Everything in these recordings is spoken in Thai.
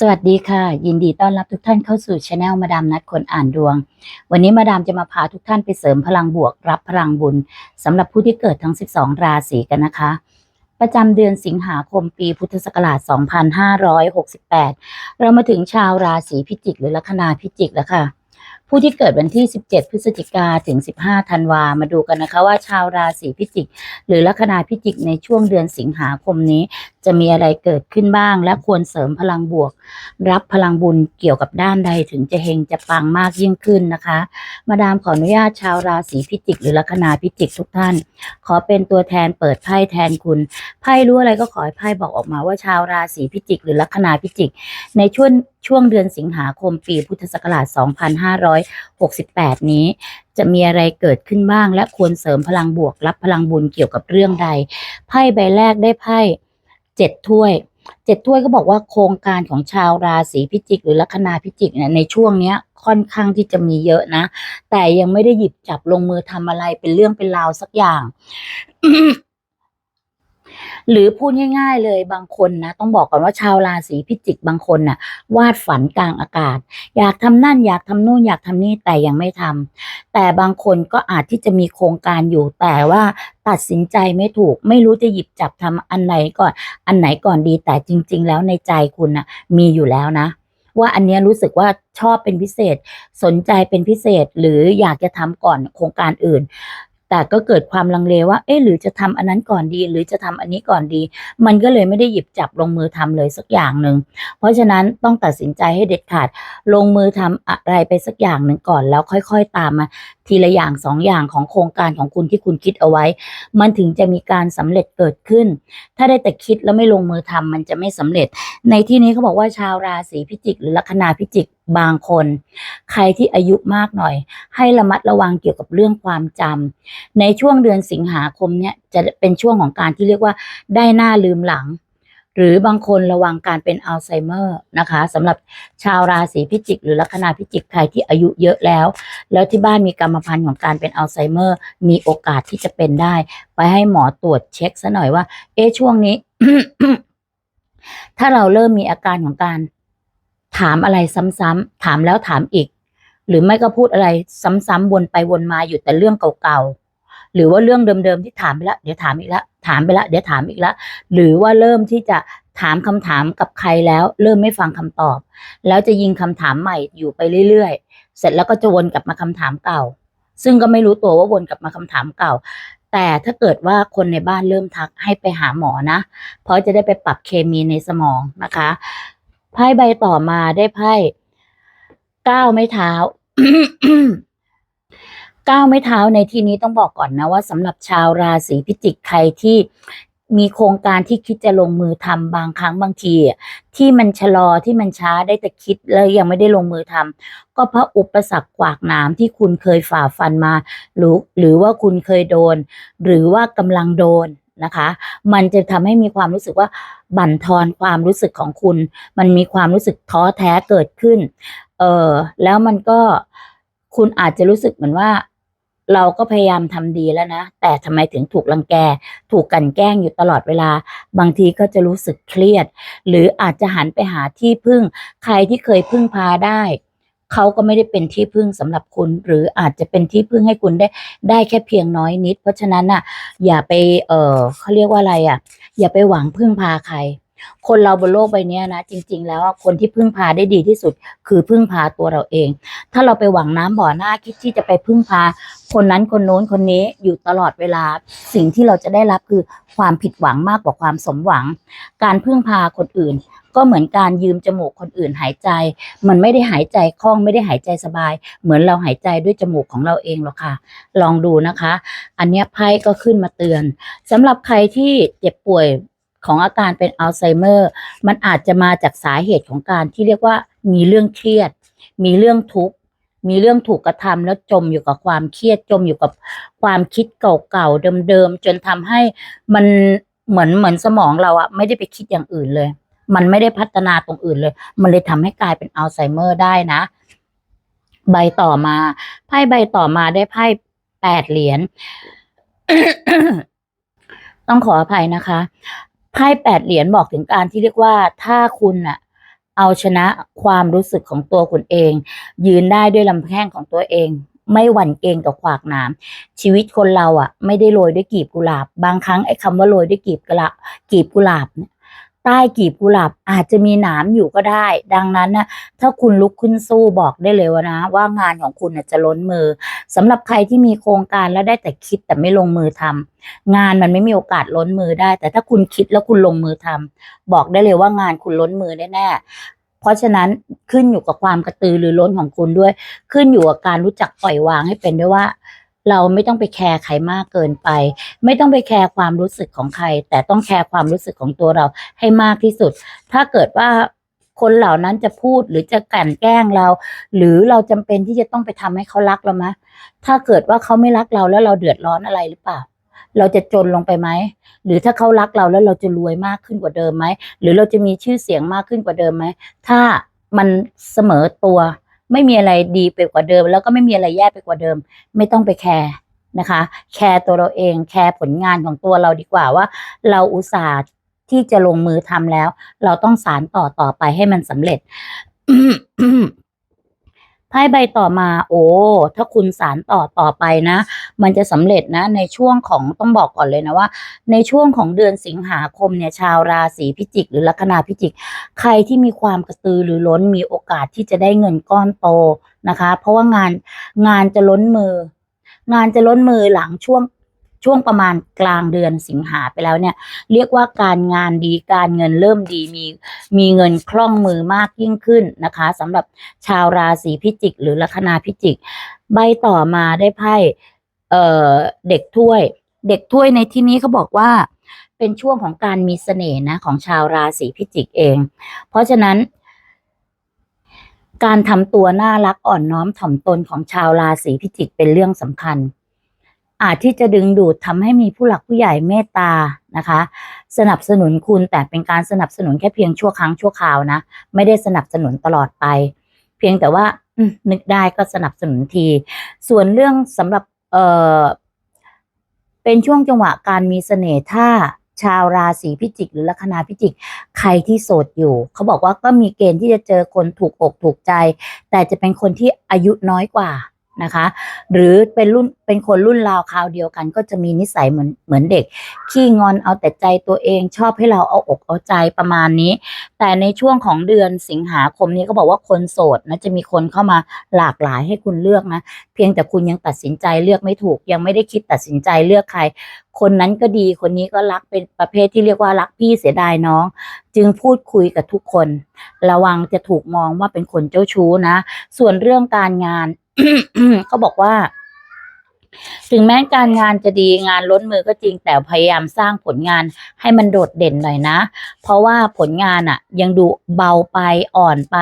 สวัสดีค่ะ ยินดีต้อนรับทุกท่านเข้าสู่ช anel มาดามนัดคนอ่านดวง วันนี้มาดามจะมาพาทุกท่านไปเสริมพลังบวกรับพลังบุญสำหรับผู้ที่เกิดทั้ง 12 ราศีกันนะคะ ประจำเดือนสิงหาคมปีพุทธศักราช 2568 เรามาถึงชาวราศีพิจิกหรือลัคนาพิจิกแล้วค่ะ ผู้ที่เกิดวันที่ 17 พฤศจิกาถึง 15 ธันวา มาดูกันนะคะว่าชาวราศีพิจิก หรือลัคนาพิจิกในช่วงเดือนสิงหาคมนี้ จะมีอะไรเกิดขึ้นบ้าง และควรเสริมพลังบวก รับพลังบุญเกี่ยวกับด้านใดถึงจะเฮงจะปังมากยิ่งขึ้นนะคะ มาดามขออนุญาตชาวราศีพิจิก หรือลัคนาพิจิกทุกท่าน ขอเป็นตัวแทนเปิดไพ่แทนคุณไพ่รู้อะไรก็ขอให้ไพ่บอกออกมาว่าชาวราศีพิจิก หรือลัคนาพิจิก ในช่วงช่วงเดือนสิงหาคมปีพุทธศักราช 2568 นี้ จะมีอะไรเกิดขึ้นบ้าง และควรเสริมพลังบวกรับพลังบุญเกี่ยวกับเรื่องใด ไพ่ใบแรกได้ไพ่ เจ็ดถ้วยเจ็ดถ้วยก็บอกว่าโครงการของชาวราศีพิจิก หรือลัคนาพิจิกเนี่ยในช่วงเนี้ยค่อนข้างที่จะมีเยอะนะ แต่ยังไม่ได้หยิบจับลงมือทำอะไรเป็นเรื่องเป็นราวสักอย่าง หรือพูดง่าย ๆ เลยบางคนนะต้องบอกก่อนว่าชาวราศีพิจิกบางคนน่ะ วาดฝันกลางอากาศ อยากทำนั่นอยากทำนู่นอยากทำนี่แต่ยังไม่ทำแต่บางคนก็อาจที่จะมีโครงการอยู่แต่ว่าตัดสินใจไม่ถูก ไม่รู้จะหยิบจับทำอันไหนก่อน อันไหนก่อนดีแต่จริง ๆ แล้วในใจคุณน่ะมีอยู่แล้วนะว่าอันนี้รู้สึกว่าชอบเป็นพิเศษสนใจเป็นพิเศษหรืออยากจะทำก่อนโครงการอื่น แต่ก็เกิดความลังเลว่า เอ๊ะหรือจะทำอันนั้นก่อนดี หรือจะทำอันนี้ก่อนดี มันก็เลยไม่ได้หยิบจับลงมือทำเลยสักอย่างหนึ่ง เพราะฉะนั้นต้องตัดสินใจให้เด็ดขาด ลงมือทำอะไรไปสักอย่างหนึ่งก่อนแล้วค่อย ๆ ตามมา ทีละอย่างสองอย่างของโครงการของคุณที่คุณคิดเอาไว้ มันถึงจะมีการสำเร็จเกิดขึ้น ถ้าได้แต่คิดแล้วไม่ลงมือทำมันจะไม่สำเร็จ ในที่นี้เขาบอกว่าชาวราศีพิจิก หรือลัคนาพิจิกบางคน ใครที่อายุมากหน่อย ให้ระมัดระวังเกี่ยวกับเรื่องความจำในช่วงเดือนสิงหาคมเนี่ยจะเป็นช่วงของการที่เรียกว่าได้หน้าลืมหลัง หรือบางคนระวังการเป็นอัลไซเมอร์นะคะสำหรับชาวราศีพิจิก หรือลัคนาพิจิกใครที่อายุเยอะแล้ว แล้วที่บ้านมีกรรมพันธุ์ของการเป็นอัลไซเมอร์ มีโอกาสที่จะเป็นได้ ไปให้หมอตรวจเช็คซะหน่อยว่า เอ๊ะช่วงนี้ ถ้าเราเริ่มมีอาการของการถามอะไรซ้ำๆถามแล้วถามอีก หรือไม่ก็พูดอะไรซ้ำๆวนไปวนมาอยู่แต่เรื่องเก่าๆ หรือว่าเรื่องเดิมๆที่ถามไปล้วเดี๋ยวถามอีกล้วถามไปล้วเดี๋ยวถามอีกล้วหรือว่าเริ่มที่จะถามคำถามกับใครแล้ว เริ่มไม่ฟังคำตอบ แล้วจะยิงคำถามใหม่อยู่ไปเรื่อยๆ เสร็จแล้วก็จะวนกลับมาคำถามเก่า ซึ่งก็ไม่รู้ตัวว่าวนกลับมาคำถามเก่า แต่ถ้าเกิดว่าคนในบ้านเริ่มทักให้ไปหาหมอนะ เพราะจะได้ไปปรับเคมีในสมองนะคะไพ่ใบต่อมาได้ไพ่ก้าวไม้เท้า ก้าวไม้เท้าในที่นี้ต้องบอกก่อนนะว่าสำหรับชาวราศีพิจิกใครที่มีโครงการที่คิดจะลงมือทำบางครั้งบางทีที่มันชะลอที่มันช้าได้แต่คิดแล้วยังไม่ได้ลงมือทำก็เพราะอุปสรรคกวากหนามที่คุณเคยฝ่าฟันมา หรือหรือว่าคุณเคยโดน หรือว่ากำลังโดนนะคะ มันจะทำให้มีความรู้สึกว่าบั่นทอนความรู้สึกของคุณ มันมีความรู้สึกท้อแท้เกิดขึ้น เออแล้วมันก็คุณอาจจะรู้สึกเหมือนว่า เราก็พยายามทำดีแล้วนะ แต่ทำไมถึงถูกรังแก ถูกกันแกล้งอยู่ตลอดเวลา บางทีก็จะรู้สึกเครียด หรืออาจจะหันไปหาที่พึ่ง ใครที่เคยพึ่งพาได้ เขาก็ไม่ได้เป็นที่พึ่งสำหรับคุณ หรืออาจจะเป็นที่พึ่งให้คุณได้ได้แค่เพียงน้อยนิด เพราะฉะนั้นน่ะ อย่าไป เออเขาเรียกว่าอะไรอะ อย่าไปหวังพึ่งพาใคร คนเราบนโลกใบนี้นะจริง ๆ แล้วคนที่พึ่งพาได้ดีที่สุด คือพึ่งพาตัวเราเอง ถ้าเราไปหวังน้ำบ่อหน้าคิดที่จะไปพึ่งพา คนนั้นคนโน้นคนนี้อยู่ตลอดเวลา สิ่งที่เราจะได้รับคือความผิดหวังมากกว่าความสมหวัง การพึ่งพาคนอื่น ก็เหมือนการยืมจมูกคนอื่นหายใจ มันไม่ได้หายใจคล่องไม่ได้หายใจสบาย เหมือนเราหายใจด้วยจมูกของเราเองหรอกค่ะ ลองดูนะคะ อันนี้ไพ่ก็ขึ้นมาเตือนสำหรับใครที่เจ็บป่วย ของอาการเป็นอัลไซเมอร์ มันอาจจะมาจากสาเหตุของการที่เรียกว่ามีเรื่องเครียด มีเรื่องทุกข์ มีเรื่องถูกกระทำแล้วจมอยู่กับความเครียดจมอยู่กับความคิดเก่าๆเดิมๆจนทำให้มันเหมือนเหมือนสมองเราอะไม่ได้ไปคิดอย่างอื่นเลย มันไม่ได้พัฒนาตรงอื่นเลย มันเลยทำให้กลายเป็นอัลไซเมอร์ได้นะ ใบต่อมาไพ่ใบต่อมาได้ไพ่แปดเหรียญต้องขออภัยนะคะ ไพ่แปดเหรียญบอกถึงการที่เรียกว่าถ้าคุณอะเอาชนะความรู้สึกของตัวคุณเอง ยืนได้ด้วยลำแข้งของตัวเอง ไม่หวั่นเกรงกับขวากหนามชีวิตคนเราอะไม่ได้โรยด้วยกีบกุหลาบ บางครั้งไอ้คำว่าโรยด้วยกีบกุหลาบกีบกุหลาบเนี่ย ใต้กีบกุหลาบอาจจะมีหนามอยู่ก็ได้ ดังนั้นนะถ้าคุณลุกขึ้นสู้บอกได้เลยว่านะ ว่างานของคุณจะล้นมือสำหรับใครที่มีโครงการแล้วได้แต่คิดแต่ไม่ลงมือทำงานมันไม่มีโอกาสล้นมือได้ แต่ถ้าคุณคิดแล้วคุณลงมือทำบอกได้เลยว่างานคุณล้นมือแน่ๆเพราะฉะนั้นขึ้นอยู่กับความกระตือรือร้นของคุณด้วย ขึ้นอยู่กับการรู้จักปล่อยวางให้เป็นด้วยว่า เราไม่ต้องไปแคร์ใครมากเกินไป ไม่ต้องไปแคร์ความรู้สึกของใคร แต่ต้องแคร์ความรู้สึกของตัวเราให้มากที่สุด ถ้าเกิดว่าคนเหล่านั้นจะพูดหรือจะกลั่นแกล้งเรา หรือเราจำเป็นที่จะต้องไปทำให้เขารักเราไหมถ้าเกิดว่าเขาไม่รักเราแล้วเราเดือดร้อนอะไรหรือเปล่า เราจะจนลงไปไหมหรือถ้าเขารักเราแล้วเราจะรวยมากขึ้นกว่าเดิมไหมหรือเราจะมีชื่อเสียงมากขึ้นกว่าเดิมไหมถ้ามันเสมอตัว ไม่มีอะไรดีไปกว่าเดิม แล้วก็ไม่มีอะไรแย่ไปกว่าเดิม ไม่ต้องไปแคร์นะคะ แคร์ตัวเราเองแคร์ผลงานของตัวเราดีกว่าว่า เราอุตส่าห์ที่จะลงมือทำแล้ว เราต้องสารต่อต่อไปให้มันสำเร็จ ไพ่ใบต่อมา โอ้ ถ้าคุณสารต่อต่อไปนะ มันจะสำเร็จนะ ในช่วงของต้องบอกก่อนเลยนะว่า ในช่วงของเดือนสิงหาคมเนี่ยชาวราศีพิจิก หรือลัคนาพิจิก ใครที่มีความกระตือหรือล้นมีโอกาสที่จะได้เงินก้อนโตนะคะ เพราะว่างานงานจะล้นมือ งานจะล้นมือหลังช่วง ช่วงประมาณกลางเดือนสิงหาไปแล้วเนี่ย เรียกว่าการงานดีการเงินเริ่มดีมีมีเงินคล่องมือมากยิ่งขึ้นนะคะสำหรับชาวราศีพิจิก หรือลัคนาพิจิก ใบต่อมาได้ไพ่เอ่อเด็กถ้วย เด็กถ้วยในที่นี้เขาบอกว่าเป็นช่วงของการมีเสน่ห์นะของชาวราศีพิจิกเอง เพราะฉะนั้นการทำตัวน่ารักอ่อนน้อมถ่อมตนของชาวราศีพิจิกเป็นเรื่องสำคัญ อาจที่จะดึงดูดทำให้มีผู้หลักผู้ใหญ่เมตตานะคะ สนับสนุนคุณแต่เป็นการสนับสนุนแค่เพียงชั่วครั้งชั่วคราวนะ ไม่ได้สนับสนุนตลอดไป เพียงแต่ว่านึกได้ก็สนับสนุนที ส่วนเรื่องสำหรับเออเป็นช่วงจังหวะการมีเสน่ห์ถ้าชาวราศีพิจิก หรือลัคนาพิจิก ใครที่โสดอยู่ เขาบอกว่าก็มีเกณฑ์ที่จะเจอคนถูกอกถูกใจ แต่จะเป็นคนที่อายุน้อยกว่า นะคะ หรือเป็นรุ่นเป็นคนรุ่นราวคราวเดียวกัน ก็จะมีนิสัยเหมือนเหมือนเด็ก ขี้งอนเอาแต่ใจตัวเองชอบให้เราเอาอกเอาใจประมาณนี้ แต่ในช่วงของเดือนสิงหาคมนี้ก็บอกว่าคนโสดนะจะมีคนเข้ามาหลากหลายให้คุณเลือกนะ เพียงแต่คุณยังตัดสินใจเลือกไม่ถูก ยังไม่ได้คิดตัดสินใจเลือกใคร คนนั้นก็ดีคนนี้ก็รักเป็นประเภทที่เรียกว่ารักพี่เสียดายน้อง จึงพูดคุยกับทุกคน ระวังจะถูกมองว่าเป็นคนเจ้าชู้นะ ส่วนเรื่องการงาน เขาบอกว่า ถึงแม้การงานจะดีงานล้นมือก็จริงแต่พยายามสร้างผลงานให้มันโดดเด่นหน่อยนะ เพราะว่าผลงานอะยังดูเบาไปอ่อนไป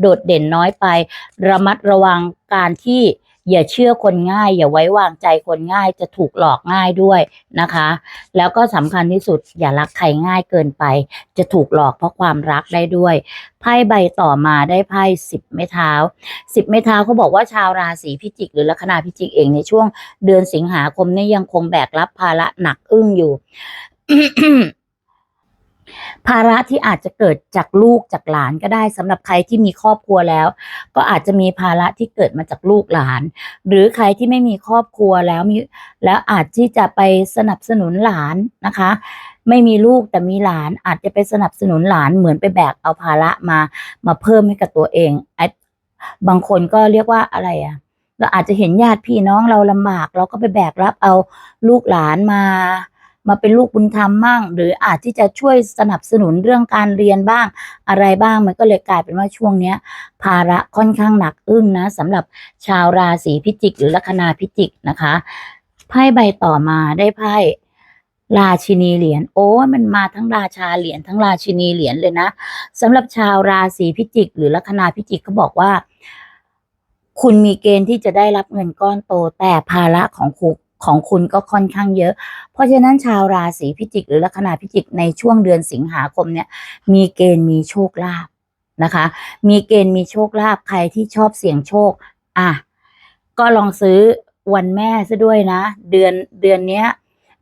โดดเด่นน้อยไป ระมัดระวังการที่ อย่าเชื่อคนง่าย อย่าไว้วางใจคนง่ายจะถูกหลอกง่ายด้วยนะคะ แล้วก็สำคัญที่สุดอย่ารักใครง่ายเกินไป จะถูกหลอกเพราะความรักได้ด้วยไพ่ใบต่อมาได้ไพ่สิบไม้เท้าสิบไม้เท้าเขาบอกว่าชาวราศีพิจิก หรือลัคนาพิจิกเองในช่วงเดือนสิงหาคมนี้ยังคงแบกรับภาระหนักอึ้งอยู่ ภาระที่อาจจะเกิดจากลูกจากหลานก็ได้สำหรับใครที่มีครอบครัวแล้ว ก็อาจจะมีภาระที่เกิดมาจากลูกหลาน หรือใครที่ไม่มีครอบครัวแล้วมีแล้วอาจที่จะไปสนับสนุนหลานนะคะ ไม่มีลูกแต่มีหลานอาจจะไปสนับสนุนหลานเหมือนไปแบกเอาภาระมามาเพิ่มให้กับตัวเองอบางคนก็เรียกว่าอะไรอะเราอาจจะเห็นญาติพี่น้องเราลำบาก เราก็ไปแบกรับเอาลูกหลานมา มาเป็นลูกบุญธรรมมั่งหรืออาจที่จะช่วยสนับสนุนเรื่องการเรียนบ้างอะไรบ้างมันก็เลยกลายเป็นว่าช่วงเนี้ย ภาระค่อนข้างหนักอึ้งนะสำหรับชาวราศีพิจิก หรือลัคนาพิจิกนะคะไพ่ใบต่อมาได้ไพ่ราชินีเหรียญโอ้มันมาทั้งราชาเหรียญทั้งราชินีเหรียญเลยนะสำหรับชาวราศีพิจิก หรือลัคนาพิจิกเขาบอกว่า คุณมีเกณฑ์ที่จะได้รับเงินก้อนโตแต่ภาระของคุณ ของคุณก็ค่อนข้างเยอะ เพราะฉะนั้นชาวราศีพิจิก หรือลัคนาพิจิกในช่วงเดือนสิงหาคมเนี่ยมีเกณฑ์มีโชคลาภนะคะ มีเกณฑ์มีโชคลาภใครที่ชอบเสี่ยงโชค อะ ก็ลองซื้อวันแม่ซะด้วยนะ เดือนเดือนเนี้ย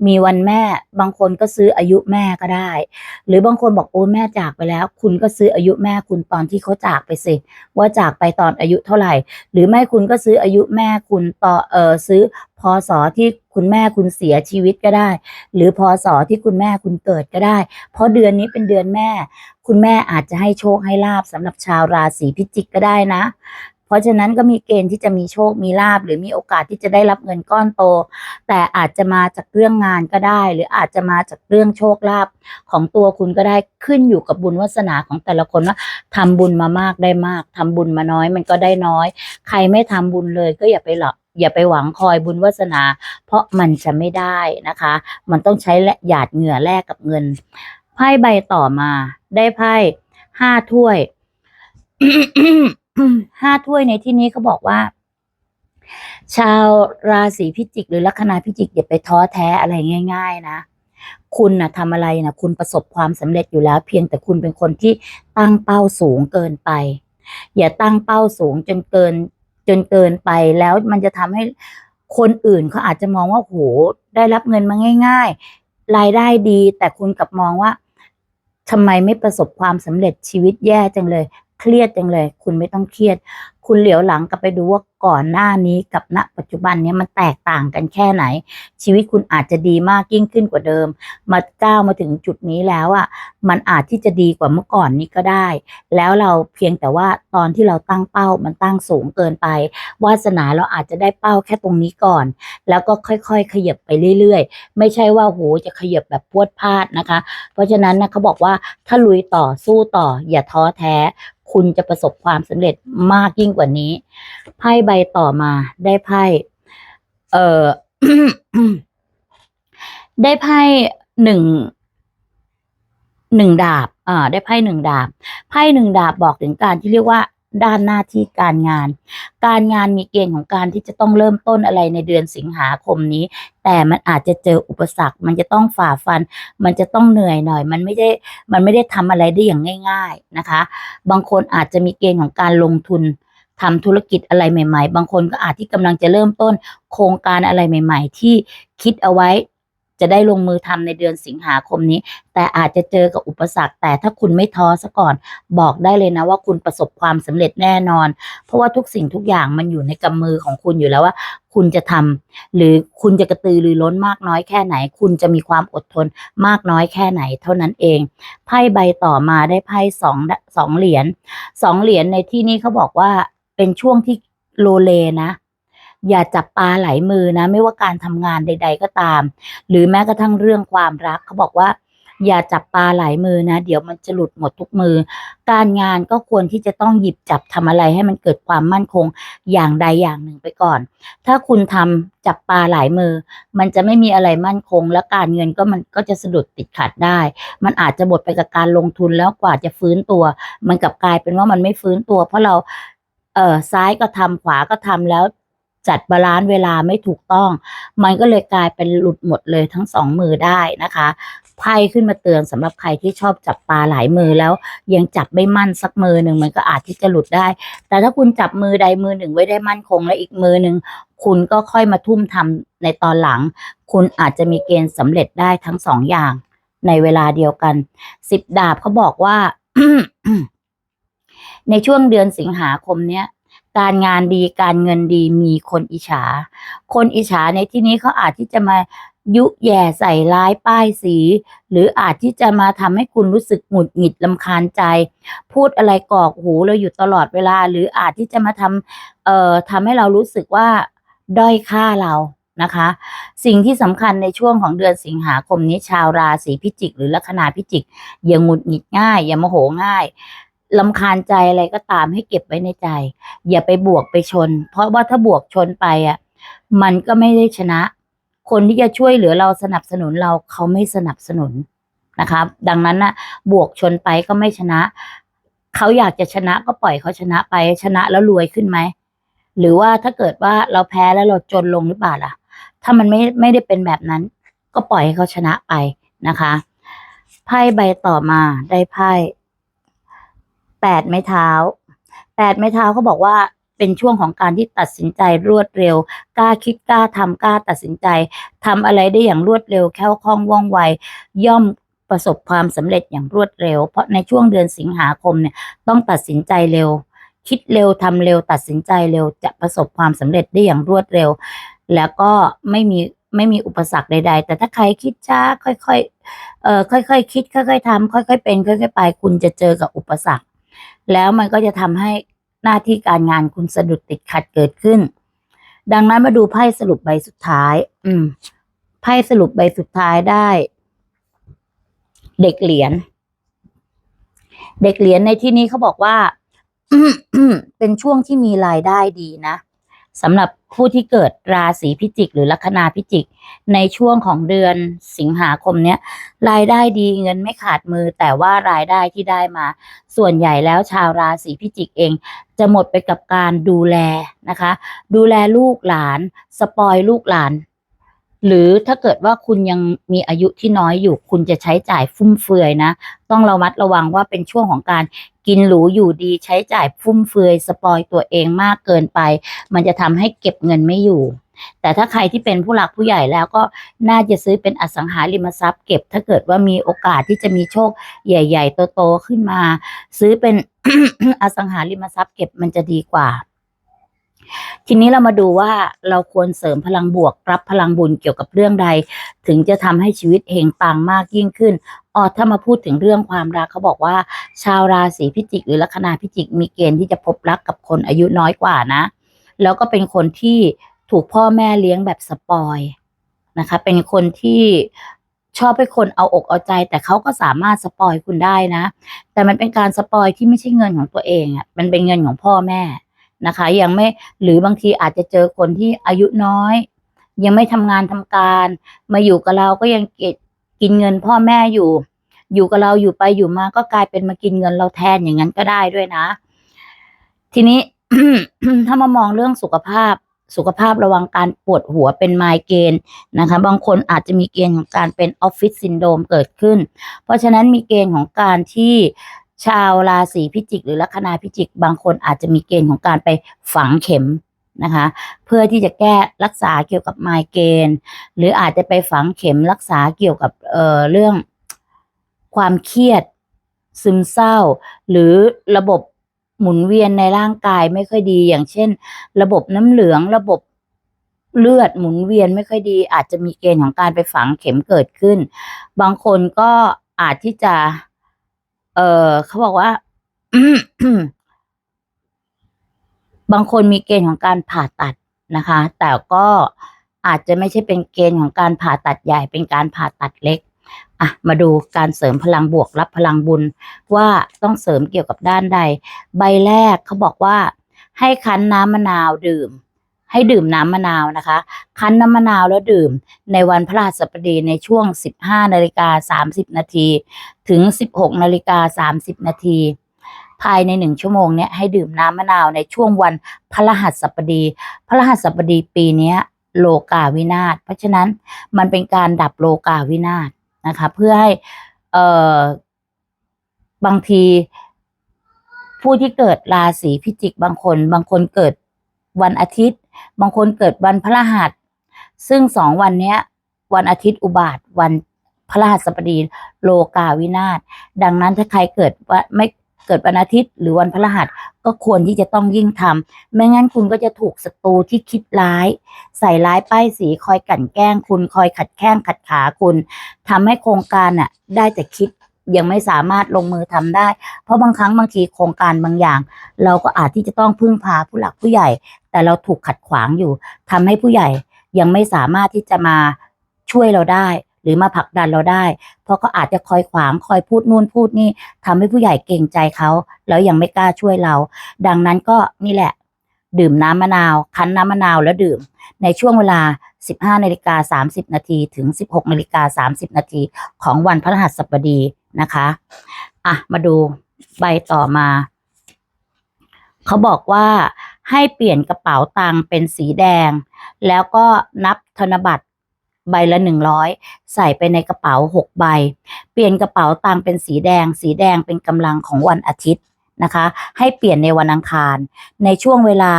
มีวันแม่ บางคนก็ซื้ออายุแม่ก็ได้ หรือบางคนบอกโอ้แม่จากไปแล้ว คุณก็ซื้ออายุแม่คุณตอนที่เขาจากไปสิ ว่าจากไปตอนอายุเท่าไหร่ หรือไม่คุณก็ซื้ออายุแม่คุณต่อเออซื้อพศที่คุณแม่คุณเสียชีวิตก็ได้ หรือพศที่คุณแม่คุณเกิดก็ได้ เพราะเดือนนี้เป็นเดือนแม่ คุณแม่อาจจะให้โชคให้ลาบสำหรับชาวราศีพิจิกก็ได้นะ เพราะฉะนั้นก็มีเกณฑ์ที่จะมีโชคมีลาบหรือมีโอกาสที่จะได้รับเงินก้อนโต แต่อาจจะมาจากเรื่องงานก็ได้ หรืออาจจะมาจากเรื่องโชคลาภของตัวคุณก็ได้ขึ้นอยู่กับบุญวาสนาของแต่ละคนว่าทำบุญมามากได้มากทำบุญมาน้อยมันก็ได้น้อย ใครไม่ทำบุญเลยก็อย่าไปหลอกอย่าไปหวังคอยบุญวาสนา เพราะมันจะไม่ได้นะคะ มันต้องใช้และหยาดเหงื่อแลกกับเงิน ไพ่ใบต่อมา ได้ไพ่ห้าถ้วย ห้าถ้วยในที่นี้เขาบอกว่า ชาวราศีพิจิก หรือลัคนาพิจิกอย่าไปท้อแท้อะไรง่าย ๆ นะคุณนะทำอะไรนะคุณประสบความสำเร็จอยู่แล้ว เพียงแต่คุณเป็นคนที่ตั้งเป้าสูงเกินไป อย่าตั้งเป้าสูงจนเกินจนเกินไปแล้วมันจะทำให้คนอื่นเขาอาจจะมองว่าโหได้รับเงินมาง่าย ๆ รายได้ดี แต่คุณกลับมองว่าทำไมไม่ประสบความสำเร็จชีวิตแย่จังเลย เครียดจังเลย คุณไม่ต้องเครียด คุณเหลียวหลังกลับไปดูว่าก่อนหน้านี้กับณ ปัจจุบันนี้มันแตกต่างกันแค่ไหน ชีวิตคุณอาจจะดีมากยิ่งขึ้นกว่าเดิม มาก้าวมาถึงจุดนี้แล้วอะมันอาจที่จะดีกว่าเมื่อก่อนนี้ก็ได้ แล้วเราเพียงแต่ว่าตอนที่เราตั้งเป้ามันตั้งสูงเกินไป วาสนาเราอาจจะได้เป้าแค่ตรงนี้ก่อน แล้วก็ค่อยๆ ขยับไปเรื่อยๆ ไม่ใช่ว่าโหจะขยับแบบพวดพลาดนะคะ เพราะฉะนั้นนะเขาบอกว่าถ้าลุยต่อสู้ต่ออย่าท้อแท้ คุณจะประสบความสำเร็จมากยิ่งกว่านี้ ไพ่ใบต่อมาได้ไพ่ เอ่อ ได้ไพ่หนึ่งหนึ่งดาบ อ่า ได้ไพ่หนึ่งดาบ ไพ่หนึ่งดาบบอกถึงการที่เรียกว่า ด้านหน้าที่การงาน การงานมีเกณฑ์ของการที่จะต้องเริ่มต้นอะไรในเดือนสิงหาคมนี้ แต่มันอาจจะเจออุปสรรค มันจะต้องฝ่าฟัน มันจะต้องเหนื่อยหน่อย มันไม่ได้มันไม่ได้ทำอะไรได้อย่างง่าย ๆนะคะ บางคนอาจจะมีเกณฑ์ของการลงทุนทำธุรกิจอะไรใหม่ ๆ บางคนก็อาจที่กำลังจะเริ่มต้นโครงการอะไรใหม่ ๆ ที่คิดเอาไว้ จะได้ลงมือทำในเดือนสิงหาคมนี้ แต่อาจจะเจอกับอุปสรรค แต่ถ้าคุณไม่ท้อซะก่อน บอกได้เลยนะว่าคุณประสบความสำเร็จแน่นอน เพราะว่าทุกสิ่งทุกอย่างมันอยู่ในกำมือของคุณอยู่แล้วว่า คุณจะทำหรือคุณจะกระตือรือร้นมากน้อยแค่ไหน คุณจะมีความอดทนมากน้อยแค่ไหน เท่านั้นเองไพ่ใบต่อมาได้ไพ่สองสองเหรียญสองเหรียญในที่นี้เขาบอกว่าเป็นช่วงที่โลเลนะ อย่าจับปลาไหลมือนะ ไม่ว่าการทำงานใด ๆ ก็ตาม หรือแม้กระทั่งเรื่องความรักเขาบอกว่า อย่าจับปลาไหลมือนะ เดี๋ยวมันจะหลุดหมดทุกมือ การงานก็ควรที่จะต้องหยิบจับทำอะไรให้มันเกิดความมั่นคงอย่างใดอย่างหนึ่งไปก่อน ถ้าคุณทำจับปลาหลายมือ มันจะไม่มีอะไรมั่นคง และการเงินก็มันก็จะสะดุดติดขัดได้ มันอาจจะหมดไปกับการลงทุนแล้วกว่าจะฟื้นตัว มันกลับกลายเป็นว่ามันไม่ฟื้นตัว เพราะเราเออซ้ายก็ทำขวาก็ทำแล้ว จัดบาลานซ์เวลาไม่ถูกต้อง มันก็เลยกลายเป็นหลุดหมดเลยทั้งสองมือได้นะคะไพ่ขึ้นมาเตือนสำหรับใครที่ชอบจับปลาหลายมือแล้ว ยังจับไม่มั่นสักมือหนึ่งมันก็อาจที่จะหลุดได้ แต่ถ้าคุณจับมือใดมือหนึ่งไว้ได้มั่นคงและอีกมือหนึ่งคุณก็ค่อยมาทุ่มทำในตอนหลัง คุณอาจจะมีเกณฑ์สำเร็จได้ทั้งสองอย่าง ในเวลาเดียวกันสิบดาบเขาบอกว่า ในช่วงเดือนสิงหาคมเนี้ย การงานดีการเงินดีมีคนอิจฉา คนอิจฉาในที่นี้เขาอาจที่จะมายุแย่ใส่ร้ายป้ายสี หรืออาจที่จะมาทำให้คุณรู้สึกหงุดหงิดลำคาญใจ พูดอะไรกรอกหูเราอยู่ตลอดเวลา หรืออาจที่จะมาทำเอ่อทำให้เรารู้สึกว่าด้อยค่าเรานะคะ สิ่งที่สำคัญในช่วงของเดือนสิงหาคมนี้ชาวราศีพิจิก หรือลัคนาพิจิก อย่าหงุดหงิดง่าย อย่าโมโหง่าย ลำคาญใจอะไรก็ตามให้เก็บไว้ในใจ อย่าไปบวกไปชน เพราะว่าถ้าบวกชนไปอะ มันก็ไม่ได้ชนะ คนที่จะช่วยเหลือเราสนับสนุนเราเขาไม่สนับสนุนนะครับ ดังนั้นนะบวกชนไปก็ไม่ชนะ เขาอยากจะชนะก็ปล่อยเขาชนะไปชนะแล้วรวยขึ้นไหมหรือว่าถ้าเกิดว่าเราแพ้แล้วเราจนลงหรือเปล่าล่ะ ถ้ามันไม่ไม่ได้เป็นแบบนั้น ก็ปล่อยให้เขาชนะไปนะคะ ไพ่ใบต่อมาได้ไพ่ แปดไม้เท้าแปดไม้เท้าเขาบอกว่าเป็นช่วงของการที่ตัดสินใจรวดเร็ว กล้าคิดกล้าทำกล้าตัดสินใจทำอะไรได้อย่างรวดเร็ว แคล่วคล่องว่องไว ย่อมประสบความสำเร็จอย่างรวดเร็ว เพราะในช่วงเดือนสิงหาคมเนี่ยต้องตัดสินใจเร็ว คิดเร็วทำเร็ว ตัดสินใจเร็วจะประสบความสำเร็จได้อย่างรวดเร็ว แล้วก็ไม่มีไม่มีอุปสรรคใด ๆ แต่ถ้าใครคิดช้าค่อยๆเอ่อค่อยๆคิด ค่อยๆทำค่อยๆเป็น ค่อยๆไป คุณจะเจอกับอุปสรรค แล้วมันก็จะทำให้หน้าที่การงานคุณสะดุดติดขัดเกิดขึ้น ดังนั้นมาดูไพ่สรุปใบสุดท้าย อืมไพ่สรุปใบสุดท้ายได้ เด็กเหรียญเด็กเหรียญในที่นี้เขาบอกว่าเป็นช่วงที่มีรายได้ดีนะ สำหรับผู้ที่เกิดราศีพิจิก หรือลัคนาพิจิก ในช่วงของเดือนสิงหาคมเนี้ยรายได้ดีเงินไม่ขาดมือ แต่ว่ารายได้ที่ได้มา ส่วนใหญ่แล้วชาวราศีพิจิกเอง จะหมดไปกับการดูแลนะคะ ดูแลลูกหลาน สปอยลูกหลาน หรือถ้าเกิดว่าคุณยังมีอายุที่น้อยอยู่ คุณจะใช้จ่ายฟุ่มเฟือยนะ ต้องระมัดระวังว่าเป็นช่วงของการ กินหรูอยู่ดีใช้จ่ายฟุ่มเฟือยสปอยตัวเองมากเกินไป มันจะทำให้เก็บเงินไม่อยู่ แต่ถ้าใครที่เป็นผู้หลักผู้ใหญ่แล้วก็น่าจะซื้อเป็นอสังหาริมทรัพย์เก็บ ถ้าเกิดว่ามีโอกาสที่จะมีโชคใหญ่ ๆ โตๆขึ้นมา ซื้อเป็น อสังหาริมทรัพย์เก็บมันจะดีกว่าทีนี้เรามาดูว่าเราควรเสริมพลังบวกรับพลังบุญเกี่ยวกับเรื่องใด ถึงจะทำให้ชีวิตเฮงปังมากยิ่งขึ้น อ๋อถ้ามาพูดถึงเรื่องความรักเขาบอกว่า ชาวราศีพิจิก หรือลัคนาพิจิก มีเกณฑ์ที่จะพบรักกับคนอายุน้อยกว่านะ แล้วก็เป็นคนที่ถูกพ่อแม่เลี้ยงแบบสปอยนะคะ เป็นคนที่ชอบให้คนเอาอกเอาใจ แต่เขาก็สามารถสปอยคุณได้นะ แต่มันเป็นการสปอยที่ไม่ใช่เงินของตัวเองอะมันเป็นเงินของพ่อแม่นะคะ ยังไม่หรือบางทีอาจจะเจอคนที่อายุน้อย ยังไม่ทำงานทำการ มาอยู่กับเราก็ยังเก็บกินเงินพ่อแม่อยู่ อยู่กับเราอยู่ไปอยู่มาก็กลายเป็นมากินเงินเราแทนอย่างนั้นก็ได้ด้วยนะ ทีนี้ถ้ามามองเรื่องสุขภาพสุขภาพระวังการปวดหัวเป็นไมเกรนนะคะ บางคนอาจจะมีเกณฑ์ของการเป็นออฟฟิศซินโดมเกิดขึ้น เพราะฉะนั้นมีเกณฑ์ของการที่ชาวราศีพิจิก หรือลัคนาพิจิก บางคนอาจจะมีเกณฑ์ของการไปฝังเข็มนะคะ เพื่อที่จะแก้รักษาเกี่ยวกับไมเกรนหรืออาจจะไปฝังเข็มรักษาเกี่ยวกับเอ่อเรื่อง ความเครียด ซึมเศร้า หรือระบบหมุนเวียนในร่างกายไม่ค่อยดี อย่างเช่น ระบบน้ำเหลืองระบบเลือดหมุนเวียนไม่ค่อยดี อาจจะมีเกณฑ์ของการไปฝังเข็มเกิดขึ้น บางคนก็อาจที่จะ เออเขาบอกว่าบางคนมีเกณฑ์ของการผ่าตัดนะคะ แต่ก็อาจจะไม่ใช่เป็นเกณฑ์ของการผ่าตัดใหญ่ เป็นการผ่าตัดเล็ก อะมาดูการเสริมพลังบวกรับพลังบุญ ว่าต้องเสริมเกี่ยวกับด้านใด ใบแรกเขาบอกว่า ให้คั้นน้ำมะนาวดื่ม ให้ดื่มน้ำมะนาวนะคะ คั้นน้ำมะนาวแล้วดื่ม ในวันพฤหัสบดีในช่วง 15นาฬิกา30นาทีถึง 16นาฬิกา30นาทีภายในหนึ่งชั่วโมงเนี้ยให้ดื่มน้ำมะนาวในช่วงวันพฤหัสบดีพฤหัสบดีปีนี้โลกาวินาศเพราะฉะนั้นมันเป็นการดับโลกาวินาศ นะคะ เพื่อให้เอ่อบางทีผู้ที่เกิดราศีพิจิกบางคน บางคนเกิดวันอาทิตย์ บางคนเกิดวันพฤหัส ซึ่งสองวันเนี้ย วันอาทิตย์อุบาทวันพระรหัสบดีโลกาวินาศดังนั้นถ้าใครเกิดว่าไม่ เกิดวันอาทิตย์หรือวันพฤหัสก็ควรที่จะต้องยิ่งทำไม่งั้นคุณก็จะถูกศัตรูที่คิดร้าย ใส่ร้ายป้ายสีคอยกั่นแกล้ง คุณคอยขัดแข้งขัดขาคุณทำให้โครงการน่ะได้แต่คิดยังไม่สามารถลงมือทำได้ เพราะบางครั้งบางทีโครงการบางอย่าง เราก็อาจที่จะต้องพึ่งพาผู้หลักผู้ใหญ่ แต่เราถูกขัดขวางอยู่ทำให้ผู้ใหญ่ยังไม่สามารถที่จะมาช่วยเราได้ หรือมาผลักดันเราได้ เพราะเขาอาจจะคอยขวางคอยพูดนู่นพูดนี่ทำให้ผู้ใหญ่เกรงใจเขาแล้วยังไม่กล้าช่วยเรา ดังนั้นก็นี่แหละ ดื่มน้ำมะนาว คั้นน้ำมะนาวแล้วดื่ม ในช่วงเวลา 15นาฬิกา30นาทีถึง 16นาฬิกา30นาทีของวันพฤหัสบดีนะคะอะมาดูใบต่อมา เขาบอกว่าให้เปลี่ยนกระเป๋าตังค์เป็นสีแดง แล้วก็นับธนบัตร ใบละหนึ่งร้อยใส่ไปในกระเป๋าหกใบ เปลี่ยนกระเป๋าตังเป็นสีแดง สีแดงเป็นกำลังของวันอาทิตย์นะคะ ให้เปลี่ยนในวันอังคาร ในช่วงเวลา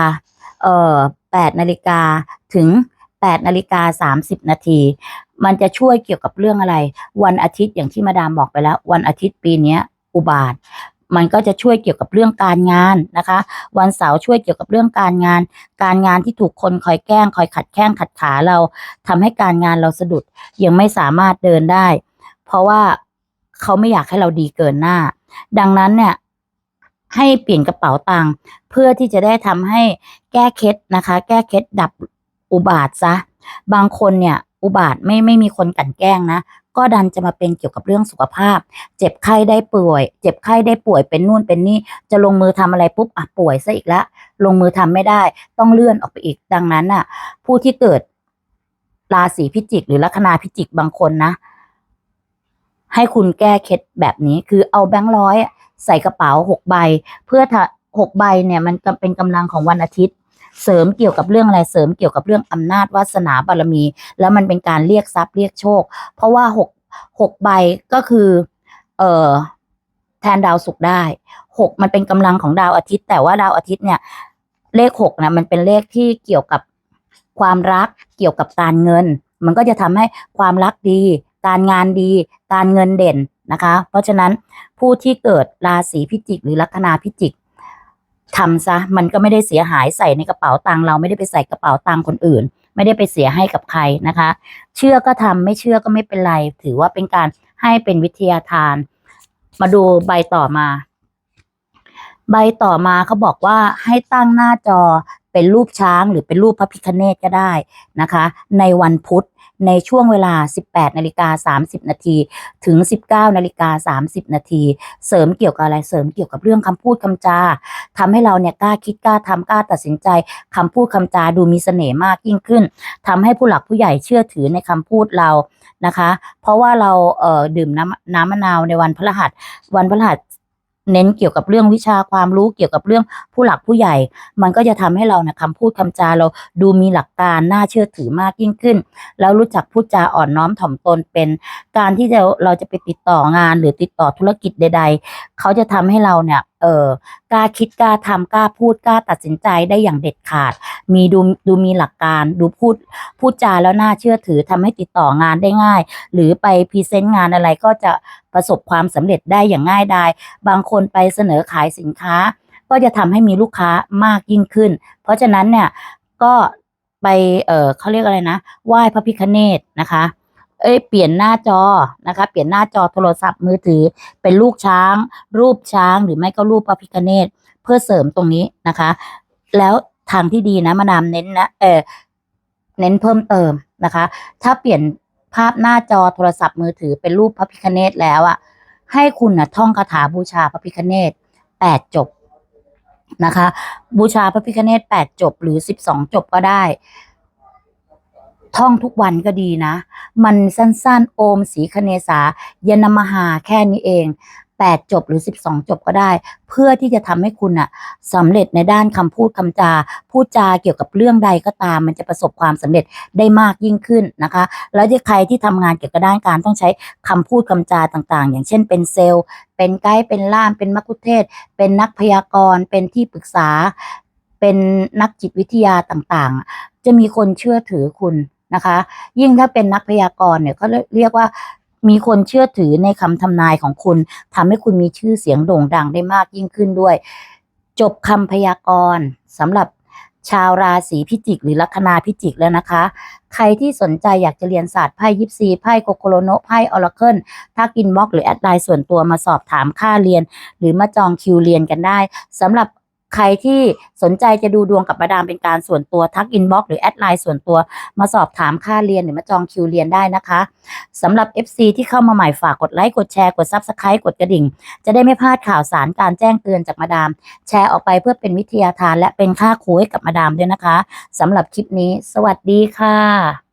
เอ่อ8นาฬิกาถึง8นาฬิกา30 นาที มันจะช่วยเกี่ยวกับเรื่องอะไร วันอาทิตย์อย่างที่มาดามบอกไปแล้ว วันอาทิตย์ปีนี้อุบาท มันก็จะช่วยเกี่ยวกับเรื่องการงานนะคะ วันเสาร์ช่วยเกี่ยวกับเรื่องการงาน การงานที่ถูกคนคอยแกล้ง คอยขัดแข้งขัดขาเราทำให้การงานเราสะดุดยังไม่สามารถเดินได้ เพราะว่าเขาไม่อยากให้เราดีเกินหน้า ดังนั้นเนี่ยให้เปลี่ยนกระเป๋าตังค์เพื่อที่จะได้ทำให้แก้เคล็ดนะคะ แก้เคล็ดดับอุบาทซะ บางคนเนี่ย อุบาทไม่ไม่มีคนกลันแกล้งนะ ก็ดันจะมาเป็นเกี่ยวกับเรื่องสุขภาพ เจ็บไข้ได้ป่วย เจ็บไข้ได้ป่วยเป็นนู่นเป็นนี่จะลงมือทำอะไรปุ๊บอะป่วยซะอีกล้วลงมือทำไม่ได้ ต้องเลื่อนออกไปอีกดังนั้นน่ะ ผู้ที่เกิดราศีพิจิก หรือลัคนาพิจิกบางคนนะให้คุณแก้เคล็ดแบบนี้คือเอาแบงค์ร้อยใส่กระเป๋าหกใบ เพื่อหกใบเนี่ยมันเป็นกำลังของวันอาทิตย์ เสริมเกี่ยวกับเรื่องอะไรเสริมเกี่ยวกับเรื่องอำนาจวาสนาบารมี แล้วมันเป็นการเรียกทรัพย์เรียกโชค เพราะว่าหกหกใบก็คือ เอ่อแทนดาวศุกร์ได้หกมันเป็นกำลังของดาวอาทิตย์ แต่ว่าดาวอาทิตย์เนี่ย เลขหกนะมันเป็นเลขที่เกี่ยวกับความรักเกี่ยวกับการเงิน มันก็จะทำให้ความรักดี การงานดี การเงินเด่นนะคะ เพราะฉะนั้นผู้ที่เกิดราศีพิจิก หรือลัคนาพิจิก ทำซะมันก็ไม่ได้เสียหายใส่ในกระเป๋าตังเราไม่ได้ไปใส่กระเป๋าตังคนอื่น ไม่ได้ไปเสียให้กับใครนะคะ เชื่อก็ทำไม่เชื่อก็ไม่เป็นไร ถือว่าเป็นการให้เป็นวิทยาทาน มาดูใบต่อมา ใบต่อมาเขาบอกว่าให้ตั้งหน้าจอเป็นรูปช้างหรือเป็นรูปพระพิคเนตก็ได้นะคะ ในวันพุธ ในช่วงเวลา 18นาฬิกา30 นาที ถึง 19นาฬิกา30 นาที เสริมเกี่ยวกับอะไร เสริมเกี่ยวกับเรื่องคำพูดคำจาทำให้เราเนี่ยกล้าคิดกล้าทำกล้าตัดสินใจคำพูดคำจาดูมีเสน่ห์มากยิ่งขึ้นทำให้ผู้หลักผู้ใหญ่เชื่อถือในคำพูดเรานะคะ เพราะว่าเราเอ่อดื่มน้ำน้ำมะนาวในวันพฤหัสวันพฤหัส เน้นเกี่ยวกับเรื่องวิชาความรู้เกี่ยวกับเรื่องผู้หลักผู้ใหญ่ มันก็จะทำให้เรานะคำพูดคำจาเราดูมีหลักการน่าเชื่อถือมากยิ่งขึ้น แล้วรู้จักพูดจาอ่อนน้อมถ่อมตนเป็น การที่เราเราจะไปติดต่องานหรือติดต่อธุรกิจใด ๆ เขาจะทำให้เราเนี่ยเออกล้าคิดกล้าทำกล้าพูดกล้าตัดสินใจได้อย่างเด็ดขาด มีดูดูมีหลักการดูพูดพูดจาแล้วน่าเชื่อถือทำให้ติดต่องานได้ง่าย หรือไปพรีเซนต์งานอะไรก็จะประสบความสำเร็จได้อย่างง่ายดายบางคนไปเสนอขายสินค้า ก็จะทำให้มีลูกค้ามากยิ่งขึ้น เพราะฉะนั้นเนี่ยก็ไป เออเขาเรียกอะไรนะ ไหว้พระพิคเนตนะคะ เอ้ยเปลี่ยนหน้าจอนะคะ เปลี่ยนหน้าจอโทรศัพท์มือถือ เป็นลูกช้าง รูปช้างหรือไม่ก็รูปพระพิคเนตเพื่อเสริมตรงนี้นะคะ แล้วทางที่ดีนะมาดามเน้นนะเออเน้นเพิ่มเติมนะคะ ถ้าเปลี่ยนภาพหน้าจอโทรศัพท์มือถือเป็นรูปพระพิคเนตแล้วอะให้คุณนะท่องคาถาบูชาพระพิคเนตแปดจบนะคะ บูชาพระพิคเนตแปดจบหรือสิบสองจบก็ได้ ท่องทุกวันก็ดีนะ มันสั้นๆ โอมสีคเนสายนมหาแค่นี้เอง 8 จบหรือ 12 จบก็ได้ เพื่อที่จะทำให้คุณอะสำเร็จในด้านคำพูดคำจา พูดจาเกี่ยวกับเรื่องใดก็ตาม มันจะประสบความสำเร็จได้มากยิ่งขึ้นนะคะ แล้วที่ใครที่ทำงานเกี่ยวกับด้านการต้องใช้คำพูดคำจาต่างๆ อย่างเช่นเป็นเซลล์ เป็นไกด์เป็นล่าม เป็นมักคุเทศ เป็นนักพยากรณ์ เป็นที่ปรึกษา เป็นนักจิตวิทยาต่างๆ จะมีคนเชื่อถือคุณ นะคะ ยิ่งถ้าเป็นนักพยากรณ์เนี่ยเขาเรียกว่ามีคนเชื่อถือในคำทำนายของคุณทำให้คุณมีชื่อเสียงโด่งดังได้มากยิ่งขึ้นด้วย จบคำพยากรณ์สำหรับชาวราศีพิจิก หรือลัคนาพิจิกแล้วนะคะ ใครที่สนใจอยากจะเรียนศาสตร์ไพ่ยิปซีไพ่โคโคโรโนไพ่ออราเคิลถ้ากินบล็อกหรือแอดไลน์ส่วนตัวมาสอบถามค่าเรียน หรือมาจองคิวเรียนกันได้สำหรับ ใครที่สนใจจะดูดวงกับมาดามเป็นการส่วนตัวทักอินบ็อกหรือแอดไลน์ส่วนตัว มาสอบถามค่าเรียนหรือมาจองคิวเรียนได้นะคะสำหรับ FC ที่เข้ามาใหม่ฝากกดไลค์กดแชร์กด Subscribe กดกระดิ่ง จะได้ไม่พลาดข่าวสารการแจ้งเตือนจากมาดาม แชร์ออกไปเพื่อเป็นวิทยาทาน และเป็นค่าครูให้กับมาดามด้วยนะคะสำหรับคลิปนี้ สวัสดีค่ะ